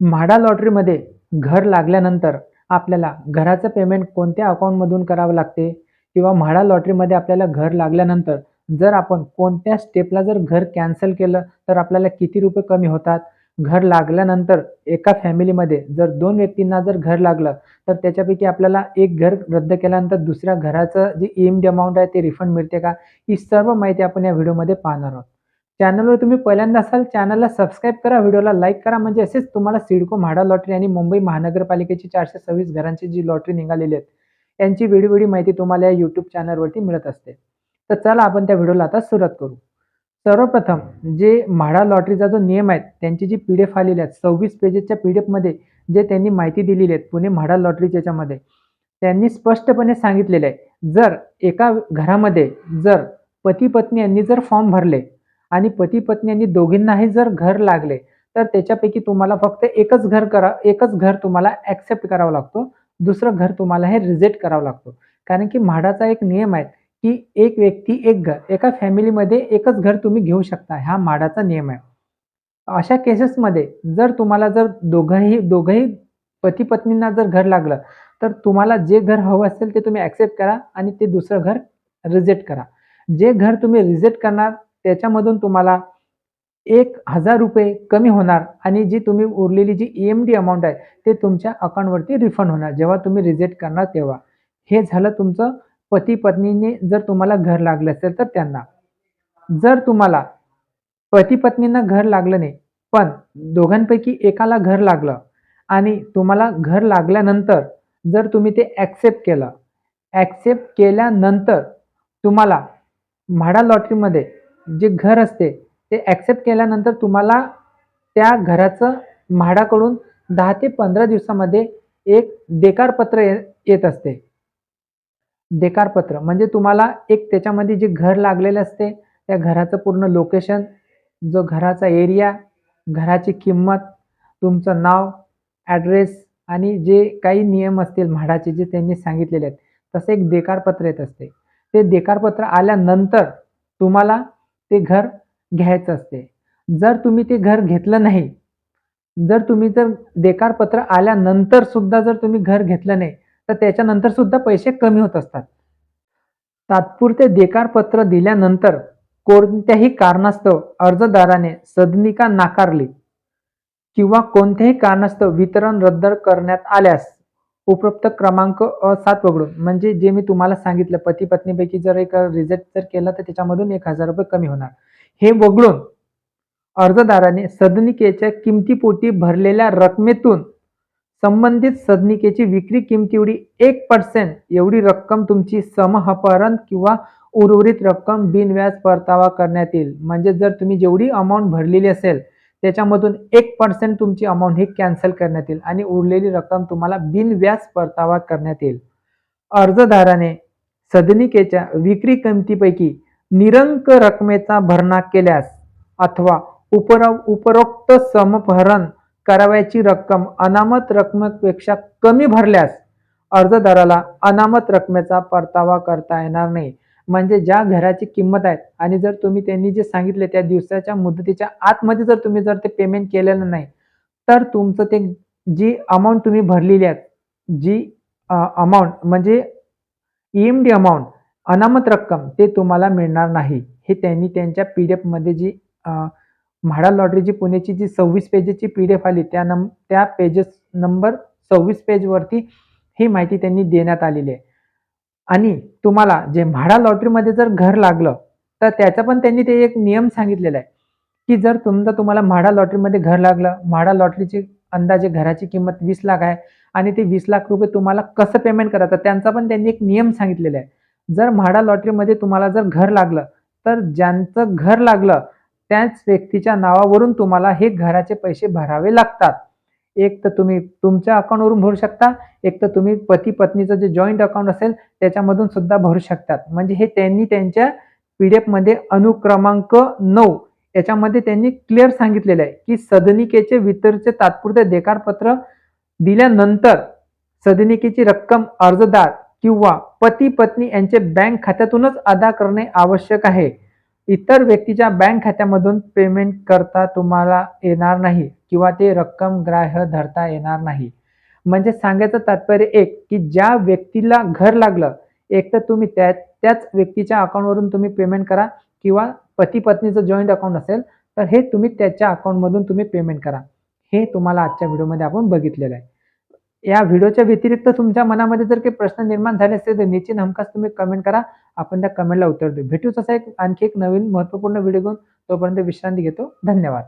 म्हाडा लॉटरीमध्ये घर लागल्यानंतर आपल्याला घराचं पेमेंट कोणत्या अकाउंटमधून करावं लागते? किंवा म्हाडा लॉटरीमध्ये आपल्याला घर लागल्यानंतर जर आपण कोणत्या स्टेपला जर घर कॅन्सल केलं तर आपल्याला किती रुपये कमी होतात? घर लागल्यानंतर एका फॅमिलीमध्ये जर दोन व्यक्तींना जर घर लागलं तर त्याच्यापैकी आपल्याला एक घर रद्द केल्यानंतर दुसऱ्या घराचं जे ई एम डी अमाऊंट आहे ते रिफंड मिळते का? ही सर्व माहिती आपण या व्हिडिओमध्ये पाहणार आहोत. चॅनलवर तुम्ही पहिल्यांदा असाल चॅनलला सबस्क्राईब करा व्हिडिओला लाईक करा. म्हणजे असेच तुम्हाला सिडको म्हाडा लॉटरी आणि मुंबई महानगरपालिकेची चारशे सव्वीस घरांची जी लॉटरी निघालेली आहेत यांची वेळोवेळी माहिती तुम्हाला या यूट्यूब चॅनलवरती मिळत असते. तर चला आपण त्या व्हिडिओला आता सुरुवात करू. सर्वप्रथम जे म्हाडा लॉटरीचा जो नियम आहे त्यांची जी पी डी एफ आलेली आहेत सव्वीस पेजेसच्या पी डी एफमध्ये जे त्यांनी माहिती दिलेली आहे पुणे म्हाडा लॉटरीच्या याच्यामध्ये त्यांनी स्पष्टपणे सांगितलेलं आहे जर एका घरामध्ये जर पती पत्नी यांनी जर फॉर्म भरले आणि पती पत्नी दोघींनाही जर घर लागले तर त्याच्यापैकी तुम्हाला फक्त एकच घर करा एकच घर तुम्हाला ॲक्सेप्ट करावं लागतो. दुसरं घर तुम्हाला हे रिजेक्ट करावं लागतो. कारण की म्हाडाचा एक नियम आहे की एक व्यक्ती एक घर एका फॅमिलीमध्ये एकच घर तुम्ही घेऊ शकता. हा म्हाडाचा नियम आहे. अशा केसेसमध्ये जर तुम्हाला जर दोघंही दोघंही पती पत्नींना जर घर लागलं तर तुम्हाला जे घर हवं असेल ते तुम्ही ॲक्सेप्ट करा आणि ते दुसरं घर रिजेक्ट करा. जे घर तुम्ही रिजेक्ट करणार त्याच्यामधून तुम्हाला एक हजार रुपये कमी होणार आणि जी तुम्ही उरलेली जी ई एम डी अमाऊंट आहे ते तुमच्या अकाउंटवरती रिफंड होणार. जेव्हा तुम्ही रिजेक्ट करणार तेव्हा. हे झालं तुमचं पती पत्नीने जर तुम्हाला घर लागलं असेल तर त्यांना. जर तुम्हाला पती पत्नींना घर लागलं नाही पण दोघांपैकी एकाला घर लागलं आणि तुम्हाला घर लागल्यानंतर जर तुम्ही ते ॲक्सेप्ट केलं ॲक्सेप्ट केल्यानंतर तुम्हाला म्हाडा लॉटरीमध्ये जे घर असते ते ॲक्सेप्ट केल्यानंतर तुम्हाला त्या घराचं म्हाडाकडून दहा ते पंधरा दिवसामध्ये एक देकारपत्र ये येत असते. देकारपत्र. म्हणजे तुम्हाला एक त्याच्यामध्ये जे घर लागलेलं असते त्या घराचं पूर्ण लोकेशन जो घराचा एरिया घराची किंमत तुमचं नाव ॲड्रेस आणि जे काही नियम असतील म्हाडाचे जे त्यांनी सांगितलेले आहेत तसं एक देकारपत्र येत असते. ते देकारपत्र आल्यानंतर तुम्हाला ते घर घ्यायचं असते. जर तुम्ही ते घर घेतलं नाही जर तुम्ही जर देकारपत्र आल्यानंतर सुद्धा जर तुम्ही घर घेतलं नाही तर त्याच्यानंतर सुद्धा पैसे कमी होत असतात. तात्पुरते देकारपत्र दिल्यानंतर कोणत्याही कारणास्तव अर्जदाराने सदनिका नाकारली किंवा कोणत्याही कारणास्तव वितरण रद्द करण्यात आल्यास उपरोक्त क्रमांक अ सात वगळून. म्हणजे जे मी तुम्हाला सांगितलं पती पत्नीपैकी जर एक रिजेक्ट जर केला तर त्याच्यामधून एक हजार रुपये कमी होणार. हे वगळून अर्जदाराने सदनिकेच्या किमतीपोटी भरलेल्या रकमेतून संबंधित सदनिकेची विक्री किमतीएवढी एक पर्सेंट एवढी रक्कम तुमची समहपरण किंवा उर्वरित रक्कम बिनव्याज परतावा करण्यात येईल. म्हणजे जर तुम्ही जेवढी अमाऊंट भरलेली असेल त्याच्यामधून एक पर्सेंट तुमची अमाऊंट ही कॅन्सल करण्यात येईल आणि उरलेली रक्कम तुम्हाला बिनव्याज परतावा करण्यात येईल. अर्जदाराने सदनिकेच्या विक्री किमतीपैकी निरंक रकमेचा भरणा केल्यास अथवा उपर उपरोक्त समभरण करावयाची रक्कम अनामत रकमेपेक्षा कमी भरल्यास अर्जदाराला अनामत रकमेचा परतावा करता येणार नाही. म्हणजे ज्या घराची किंमत आहे आणि जर तुम्ही त्यांनी जे सांगितले त्या दिवसाच्या मुदतीच्या आतमध्ये जर तुम्ही जर ते पेमेंट केलेलं नाही तर तुमचं ते जी अमाऊंट तुम्ही भरलेली आहे जी अमाऊंट म्हणजे ई एम डी अमाऊंट अनामत रक्कम ते तुम्हाला मिळणार नाही. हे त्यांनी त्यांच्या पी डी एफमध्ये जी म्हाडा लॉटरीची पुण्याची जी सव्वीस पेजेसची पी डी एफ आली त्या नम त्या पेजेस नंबर सव्वीस पेजवरती ही माहिती त्यांनी देण्यात आलेली आहे. आणि तुम्हाला जे म्हाडा लॉटरीमध्ये जर घर लागलं तर त्याचा पण त्यांनी ते एक नियम सांगितलेला आहे की जर तुमचं तुम्हाला म्हाडा लॉटरीमध्ये घर लागलं म्हाडा लॉटरीची अंदाजे घराची किंमत वीस लाख आहे आणि ते वीस लाख रुपये तुम्हाला कसं पेमेंट करायचं त्यांचा पण त्यांनी एक नियम सांगितलेला आहे. जर म्हाडा लॉटरीमध्ये तुम्हाला जर घर लागलं तर ज्यांचं घर लागलं त्याच व्यक्तीच्या नावावरून तुम्हाला हे घराचे पैसे भरावे लागतात. एक तर तुम्ही तुमच्या अकाउंटवरून भरू शकता एक तर तुम्ही पती पत्नीचं जे जॉईंट अकाउंट असेल त्याच्यामधून सुद्धा भरू शकतात. म्हणजे हे त्यांनी त्यांच्या पी डी एफमध्ये अनुक्रमांक नऊ याच्यामध्ये त्यांनी क्लिअर सांगितलेलं आहे की सदनिकेचे वितरचे तात्पुरते देकारपत्र दिल्यानंतर सदनिकेची रक्कम अर्जदार किंवा पती पत्नी यांचे बँक खात्यातूनच अदा करणे आवश्यक आहे. इतर व्यक्तीच्या बँक खात्यामधून पेमेंट करता तुम्हाला येणार नाही. किंवा ते रक्कम ग्राह्य धरता येणार नाही. म्हणजे सांगायचं तात्पर्य एक की ज्या व्यक्तीला घर लागलं एक तर तुम्ही त्या त्याच व्यक्तीच्या अकाउंटवरून तुम्ही पेमेंट करा किंवा पती पत्नीचं जॉईंट अकाउंट असेल तर हे तुम्ही त्याच्या अकाउंटमधून तुम्ही पेमेंट करा. हे तुम्हाला आजच्या व्हिडिओमध्ये आपण बघितलेलं आहे. या व्हिडिओच्या व्यतिरिक्त तुमच्या मनामध्ये जर काही प्रश्न निर्माण झाले असतील तर निश्चित हमखास तुम्ही कमेंट करा. आपण त्या कमेंटला उत्तर देऊ. भेटूच असा एक आणखी एक नवीन महत्त्वपूर्ण व्हिडिओ घेऊन तोपर्यंत विश्रांती घेतो. धन्यवाद.